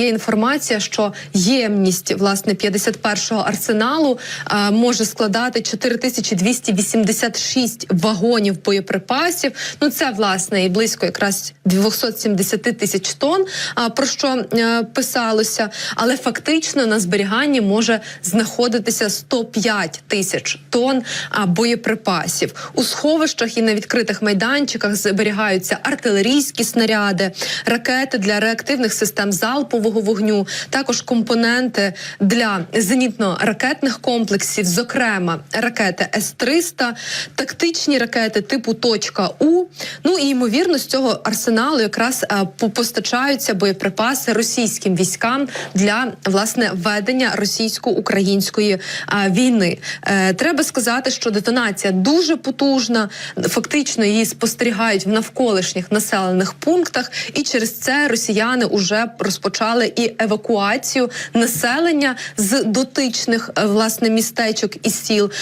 Є інформація, що ємність власне 51-го арсеналу е, може складати 4286 вагонів боєприпасів. Ну це власне і близько якраз 270 тисяч тонн. А про що е, писалося, але фактично на зберіганні може знаходитися 105 тисяч тонн а, боєприпасів у сховищах і на відкритих майданчиках зберігаються артилерійські снаряди, ракети для реактивних систем залпового вогню, також компоненти для зенітно-ракетних комплексів, зокрема ракети С-300, тактичні ракети типу «Точка У». Ну і ймовірно з цього арсеналу якраз е, постачаються боєприпаси російським військам для власне ведення російсько-української е, війни. Е, Треба сказати, що детонація дуже потужна. Фактично її спостерігають в навколишніх населених пунктах, і через це росіяни вже розпочали і евакуацію населення з дотичних е, власне містечок і сіл.